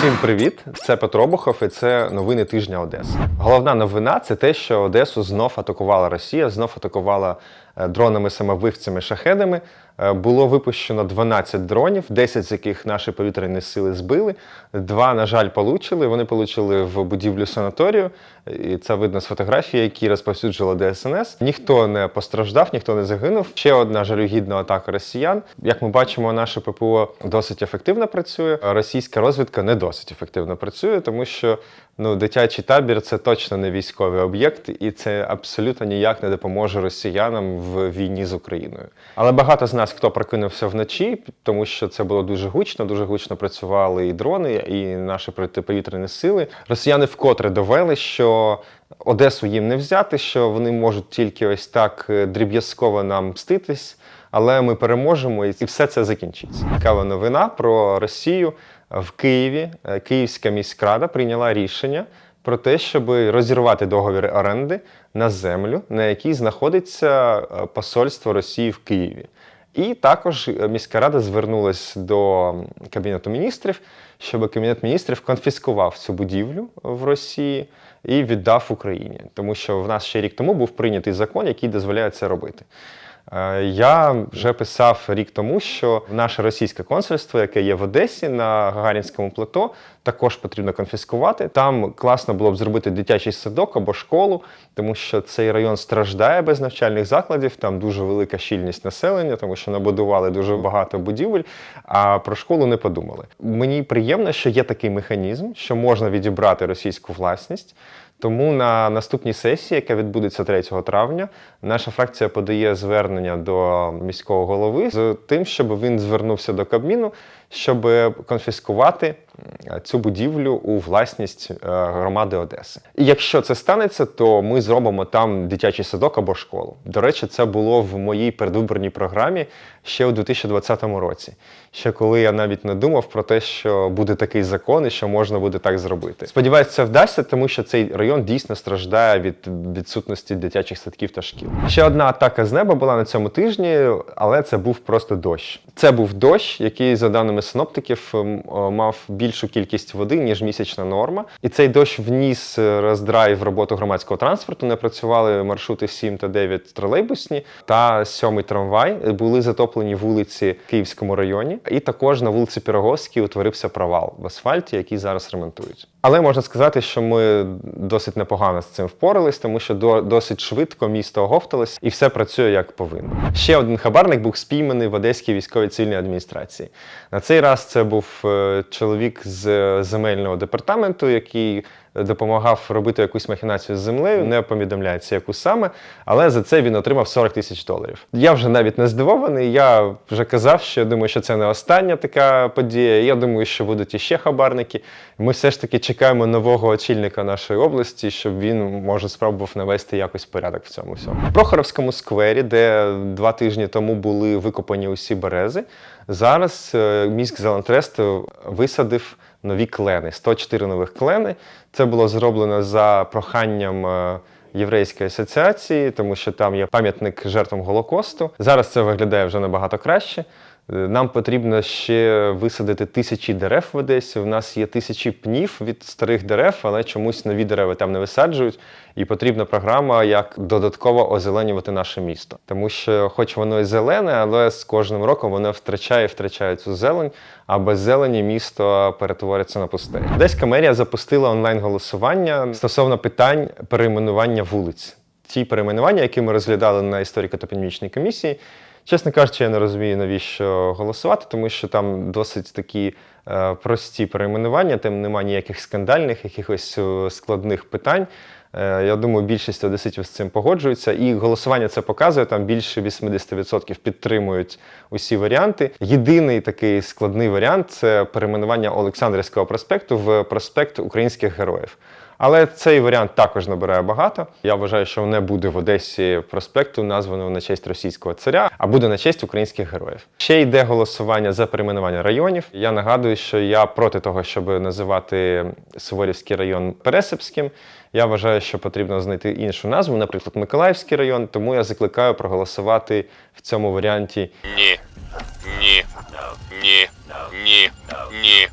Всім привіт! Це Петро Бухов і це новини тижня Одеси. Головна новина це те, що Одесу знов атакувала Росія, знов атакувала е, дронами самовбивцями шахедами. Е, Було випущено 12 дронів, 10 з яких наші повітряні сили збили. Два, на жаль, получили. Вони получили в будівлю санаторію, і це видно з фотографії, які розповсюджувала ДСНС. Ніхто не постраждав, ніхто не загинув. Ще одна жалюгідна атака росіян. Як ми бачимо, наше ППО досить ефективно працює. Російська розвідка не досить ефективно працює, тому що ну, дитячий табір це точно не військовий об'єкт, і це абсолютно ніяк не допоможе росіянам в війні з Україною. Але багато з нас, хто прокинувся вночі, тому що це було дуже гучно, дуже гучно працювали і дрони, і наші протиповітряні сили. Росіяни вкотре довели, що Одесу їм не взяти, що вони можуть тільки ось так е, дріб'язково нам мститись. Але ми переможемо і все це закінчиться. Цікава новина про Росію в Києві. е, Київська міськрада прийняла рішення про те, щоб розірвати договір оренди на землю, на якій знаходиться е, посольство Росії в Києві. І також е, міська рада звернулася до Кабінету міністрів, щоб Кабінет міністрів конфіскував цю будівлю в Росії і віддав Україні, тому що в нас ще рік тому був прийнятий закон, який дозволяє це робити. Е, Я вже писав рік тому, що наше російське консульство, яке є в Одесі на Гагарінському плато, також потрібно конфіскувати. Там класно було б зробити дитячий садок або школу, тому що цей район страждає без навчальних закладів. Там дуже велика щільність населення, тому що набудували дуже багато будівель, а про школу не подумали. Мені приємно, що є такий механізм, що можна відібрати російську власність. Тому на наступній сесії, яка відбудеться 3 травня, наша фракція подає звернення до міського голови з тим, щоб він звернувся до Кабміну, щоб конфіскувати цю будівлю у власність е, громади Одеси. І якщо це станеться, то ми зробимо там дитячий садок або школу. До речі, це було в моїй передвиборній програмі ще у 2020 році. Ще коли я навіть не думав про те, що буде такий закон і що можна буде так зробити. Сподіваюсь, це вдасться, тому що цей район дійсно страждає від відсутності дитячих садків та шкіл. Ще одна атака з неба була на цьому тижні, але це був просто дощ. Це був дощ, який, за даними синоптиків, мав більшу кількість води, ніж місячна норма. І цей дощ вніс е, роздрай в роботу громадського транспорту. Не працювали маршрути 7 та 9 тролейбусні та 7 трамвай. Були затоплені вулиці в Київському районі. І також на вулиці Піроговській утворився провал в асфальті, який зараз ремонтують. Але можна сказати, що ми досить непогано з цим впорались, тому що до, досить швидко місто оговталось і все працює як повинно. Ще один хабарник був спійманий в Одеській військовій цивільній адміністрації. На цей раз це був е, чоловік з е, земельного департаменту, який допомагав робити якусь махінацію з землею, не повідомляється яку саме, але за це він отримав 40 тисяч доларів. Я вже навіть не здивований. Я вже казав, що я думаю, що це не остання така подія. Я думаю, що будуть іще хабарники. Ми все ж таки чекаємо нового очільника нашої області, щоб він може спробував навести якось порядок в цьому всьому. В Прохоровському сквері, де два тижні тому були викопані усі берези, зараз е, міськ Зелантрест висадив нові клени 104 нових клени. Це було зроблено за проханням. е, Єврейської асоціації, тому що там є пам'ятник жертвам Голокосту. Зараз це виглядає вже набагато краще. Е, Нам потрібно ще висадити тисячі дерев в Одесі. У нас є тисячі пнів від старих дерев, але чомусь нові дерева там не висаджують. І потрібна програма, як додатково озеленювати наше місто. Тому що, хоч воно і зелене, але з кожним роком воно втрачає і втрачає цю зелень, а без зелені місто перетвориться на пустель. Одеська мерія запустила онлайн-голосування стосовно питань перейменування вулиць. Ті перейменування, які ми розглядали на історико-топонімічній комісії. Чесно кажучи, я не розумію, навіщо голосувати, тому що там досить такі е, прості перейменування, там немає ніяких скандальних, якихось е, складних питань. Е, я думаю, більшість одеситів з цим погоджуються. І голосування це показує. Там більше 80% підтримують усі варіанти. Єдиний такий складний варіант це перейменування Олександрівського проспекту в проспект українських героїв. Але цей варіант також набирає багато. Я вважаю, що не буде в Одесі проспекту названого на честь російського царя, а буде на честь українських героїв. Ще йде голосування за перейменування районів. Я нагадую, що я проти того, щоб називати Суворівський район Пересипським. Я вважаю, що потрібно знайти іншу назву, наприклад, Миколаївський район. Тому я закликаю проголосувати в цьому варіанті Ні. Ні. Ні. Ні. Ні.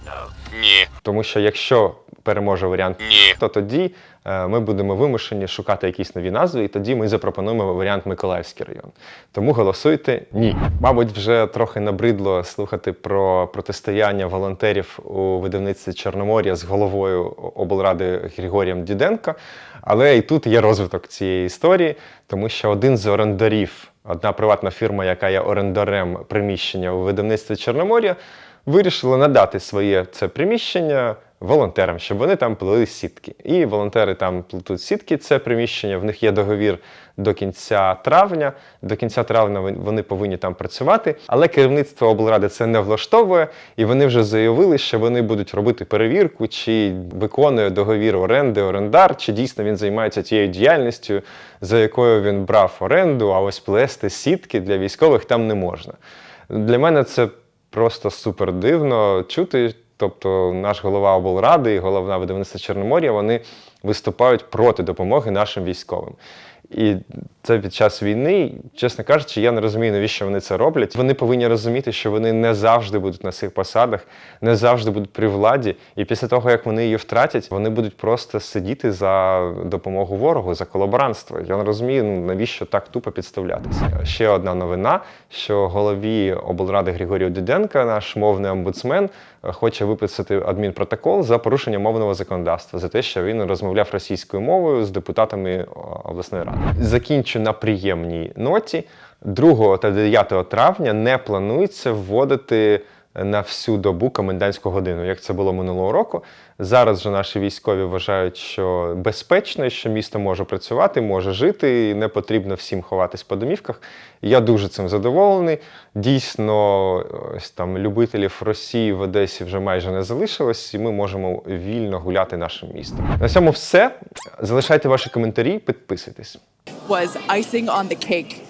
Ні. Тому що якщо переможе варіант Ні. то тоді е, ми будемо вимушені шукати якісь нові назви, і тоді ми запропонуємо варіант Миколаївський район. Тому голосуйте ні. Мабуть, вже трохи набридло слухати про протистояння волонтерів у видавництві Чорномор'я з головою облради Григорієм Діденко. Але і тут є розвиток цієї історії, тому що один з орендарів, одна приватна фірма, яка є орендарем приміщення у видавництві Чорномор'я, вирішили надати своє це приміщення волонтерам, щоб вони там плели сітки. І волонтери там плетуть сітки, це приміщення. В них є договір до кінця травня. До кінця травня вони повинні там працювати. Але керівництво облради це не влаштовує, і вони вже заявили, що вони будуть робити перевірку, чи виконує договір оренди орендар, чи дійсно він займається тією діяльністю, за якою він брав оренду, а ось плести сітки для військових там не можна. Для мене це просто супер дивно чути. Тобто наш голова облради і головна видавництва Чорномор'я вони виступають проти допомоги нашим військовим. І це під час війни, чесно кажучи, я не розумію, навіщо вони це роблять. Вони повинні розуміти, що вони не завжди будуть на цих посадах, не завжди будуть при владі. І після того, як вони її втратять, вони будуть просто сидіти за допомогу ворогу, за колаборантство. Я не розумію, ну, навіщо так тупо підставлятися. Ще одна новина: що голові облради Григорію Діденка, наш мовний омбудсмен, хоче виписати адмінпротокол за порушення мовного законодавства за те, що він розмовляв російською мовою з депутатами обласної ради. Закінчу на приємній ноті. 2 та 9 травня не планується вводити на всю добу комендантську годину, як це було минулого року. Зараз же наші військові вважають, що безпечно, що місто може працювати, може жити, і не потрібно всім ховатись по домівках. Я дуже цим задоволений. Дійсно, ось там любителів Росії в Одесі вже майже не залишилось, і ми можемо вільно гуляти нашим містом. На цьому все. Залишайте ваші коментарі, підписуйтесь. Was icing on the cake.